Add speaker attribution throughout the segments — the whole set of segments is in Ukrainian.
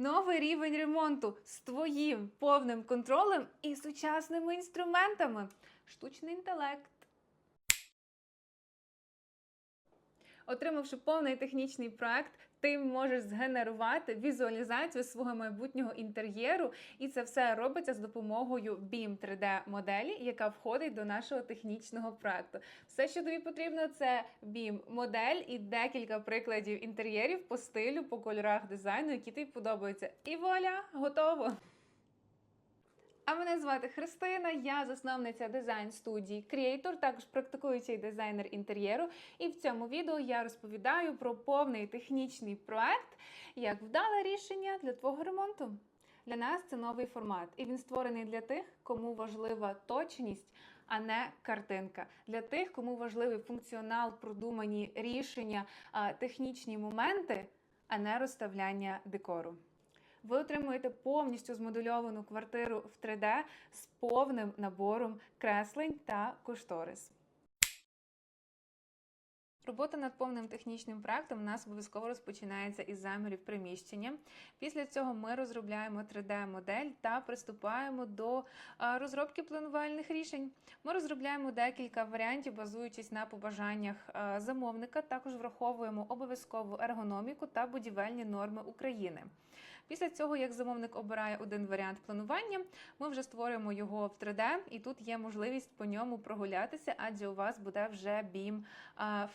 Speaker 1: Новий рівень ремонту з твоїм повним контролем і сучасними інструментами. Штучний інтелект. Отримавши повний технічний проект, ти можеш згенерувати візуалізацію свого майбутнього інтер'єру, і це все робиться з допомогою BIM 3D моделі, яка входить до нашого технічного проекту. Все, що тобі потрібно, це BIM модель і декілька прикладів інтер'єрів по стилю, по кольорах дизайну, які тобі подобаються. І вуаля, готово! А мене звати Христина, я засновниця дизайн студії Creator, також практикуючий дизайнер інтер'єру. І в цьому відео я розповідаю про повний технічний проект, як вдале рішення для твого ремонту. Для нас це новий формат, і він створений для тих, кому важлива точність, а не картинка. Для тих, кому важливий функціонал, продумані рішення, технічні моменти, а не розставляння декору. Ви отримуєте повністю змодульовану квартиру в 3D з повним набором креслень та кошторис. Робота над повним технічним проектом у нас обов'язково розпочинається із замірів приміщення. Після цього ми розробляємо 3D-модель та приступаємо до розробки планувальних рішень. Ми розробляємо декілька варіантів, базуючись на побажаннях замовника. Також враховуємо обов'язкову ергономіку та будівельні норми України. Після цього, як замовник обирає один варіант планування, ми вже створюємо його в 3D, і тут є можливість по ньому прогулятися, адже у вас буде вже BIM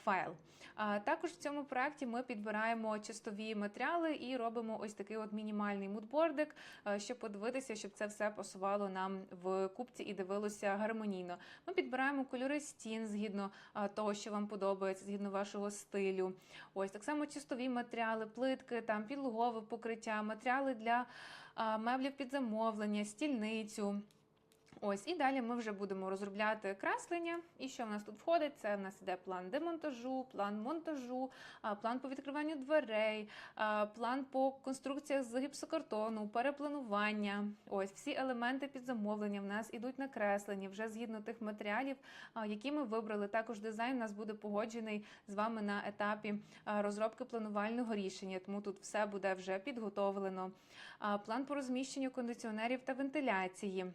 Speaker 1: файл. Також в цьому проєкті ми підбираємо чистові матеріали і робимо ось такий от мінімальний мудбордик, щоб подивитися, щоб це все пасувало нам в купці і дивилося гармонійно. Ми підбираємо кольори стін згідно того, що вам подобається, згідно вашого стилю. Ось так само чистові матеріали, плитки, там підлогове покриття, матеріали для меблів під замовлення, стільницю. Ось, і далі ми вже будемо розробляти креслення. І що в нас тут входить? Це в нас іде план демонтажу, план монтажу, план по відкриванню дверей, план по конструкціях з гіпсокартону, перепланування. Ось всі елементи під замовлення в нас ідуть накреслені вже згідно тих матеріалів, які ми вибрали. Також дизайн у нас буде погоджений з вами на етапі розробки планувального рішення, тому тут все буде вже підготовлено. План по розміщенню кондиціонерів та вентиляції,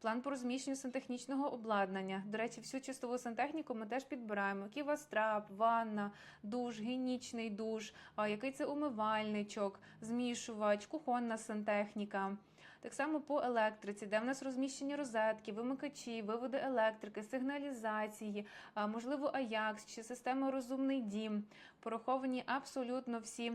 Speaker 1: план по розміщенню сантехнічного обладнання. До речі, всю чистову сантехніку ми теж підбираємо. У ванна, душ, гігієнічний душ, який це умивальничок, змішувач, кухонна сантехніка. Так само по електриці, де в нас розміщені розетки, вимикачі, виводи електрики, сигналізації, можливо, Аякс чи система Розумний дім. Пораховані абсолютно всі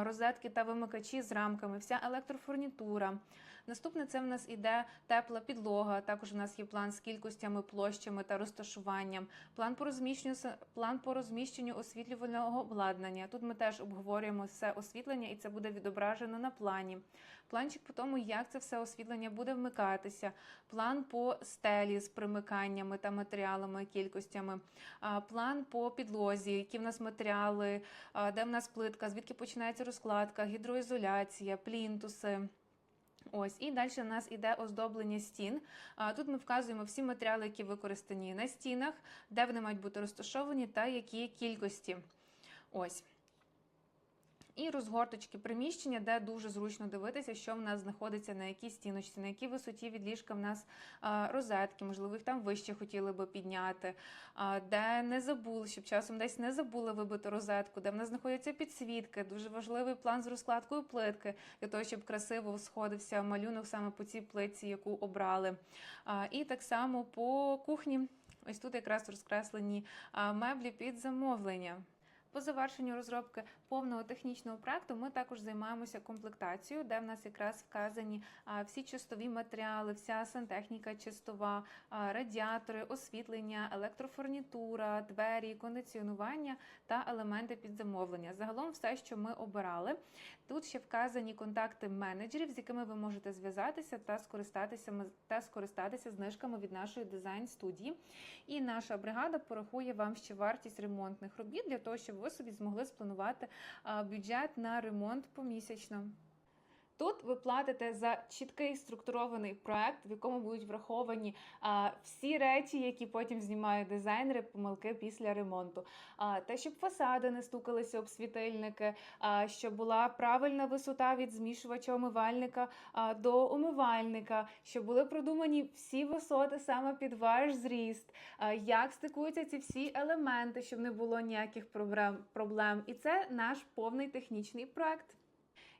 Speaker 1: розетки та вимикачі з рамками, вся електрофурнітура. Наступне це в нас іде тепла підлога. Також у нас є план з кількостями, площами та розташуванням. План по розміщенню план по розміщенню освітлювального обладнання. Тут ми теж обговорюємо все освітлення, і це буде відображено на плані. Планчик по тому, як це все освітлення буде вмикатися. План по стелі з примиканнями та матеріалами, кількостями. План по підлозі, які в нас матеріали, де в нас плитка, звідки починається розкладка, гідроізоляція, плінтуси. Ось, і далі у нас іде оздоблення стін. Тут ми вказуємо всі матеріали, які використані на стінах, де вони мають бути розташовані та які кількості. Ось. І розгорточки приміщення, де дуже зручно дивитися, що в нас знаходиться на якій стіночці, на якій висоті від ліжка в нас розетки, можливо, їх там вище хотіли би підняти, де не забули, щоб часом десь не забули вибити розетку, де в нас знаходяться підсвітки. Дуже важливий план з розкладкою плитки, для того, щоб красиво сходився малюнок саме по цій плитці, яку обрали. І так само по кухні. Ось тут якраз розкреслені меблі під замовлення. По завершенню розробки повного технічного проекту ми також займаємося комплектацією, де в нас якраз вказані всі чистові матеріали, вся сантехніка чистова, радіатори, освітлення, електрофурнітура, двері, кондиціонування та елементи під замовлення. Загалом все, що ми обирали. Тут ще вказані контакти менеджерів, з якими ви можете зв'язатися та скористатися та скористатися знижками від нашої дизайн студії. І наша бригада порахує вам ще вартість ремонтних робіт для того, щоб ви собі змогли спланувати бюджет на ремонт помісячно. Тут ви платите за чіткий структурований проект, в якому будуть враховані а, всі речі, які потім знімають дизайнери, помилки після ремонту. А, те, щоб фасади не стукалися об світильники, а, щоб була правильна висота від змішувача умивальника а, до умивальника, щоб були продумані всі висоти саме під ваш зріст, а, як стикуються ці всі елементи, щоб не було ніяких проблем. І це наш повний технічний проект.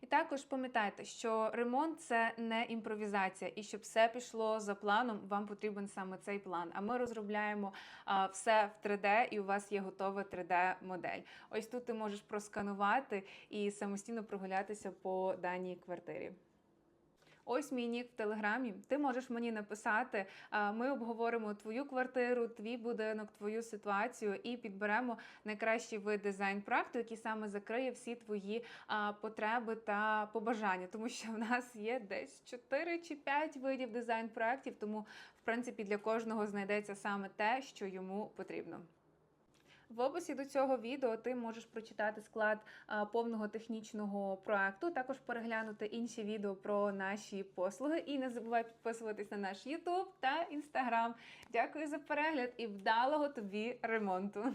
Speaker 1: І також пам'ятайте, що ремонт це не імпровізація, і щоб все пішло за планом, вам потрібен саме цей план. А ми розробляємо а, все в 3D, і у вас є готова 3D-модель. Ось тут ти можеш просканувати і самостійно прогулятися по даній квартирі. Ось мій нік в телеграмі. Ти можеш мені написати. Ми обговоримо твою квартиру, твій будинок, твою ситуацію і підберемо найкращий вид дизайн проекту, який саме закриє всі твої потреби та побажання. Тому що в нас є десь 4 чи 5 видів дизайн проектів. Тому, в принципі, для кожного знайдеться саме те, що йому потрібно. В описі до цього відео ти можеш прочитати склад повного технічного проекту, також переглянути інші відео про наші послуги. І не забувай підписуватись на наш YouTube та Instagram. Дякую за перегляд і вдалого тобі ремонту!